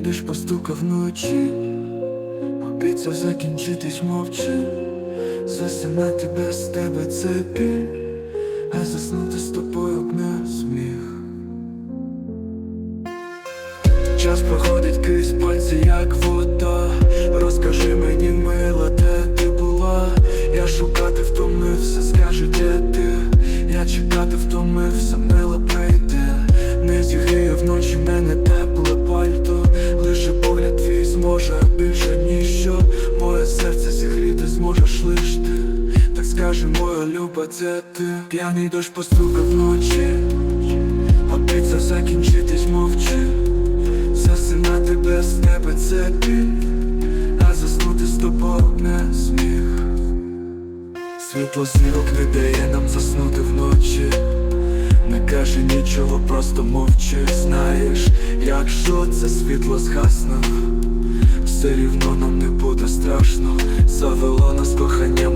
дощ постукав вночі, обіцяв закінчитись мовчи, засинати без тебе це а заснути з тобою б не зміг. Час проходить крізь пальці, як вода. Розкажи мені, мила, де ти була. Я шукати втомився, скажи, де ти. Я чекати втомився, мила прийде. Не зігріє вночі мене Скажи, моя люба, це ти. П'яний дощ постукав вночі. Обіцяв закінчитись мовчи. Засинати без тебе це біль, а заснути з тобою не зміг. Світло зірок не дає нам заснути вночі. Не каже нічого, просто мовчи. Знаєш, якщо це світло згасне, все рівно нам не буде страшно. Завело нас кохання,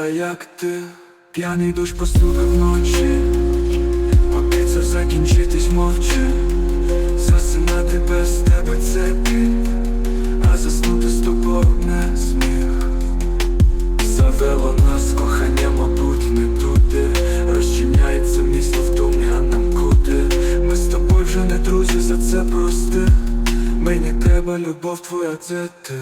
а як ти? П'яний душ постукав вночі, обіцяв закінчитись мовчи, засинати без тебе це біль, а заснути з тобою не зміг. Завело нас кохання, мабуть, не туди. Розчиняється місто в нам куди. Ми з тобою вже не друзі, за це прости. Мені треба любов твоя, це ти.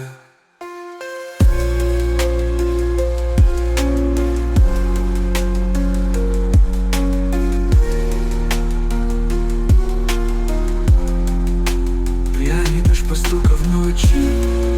you.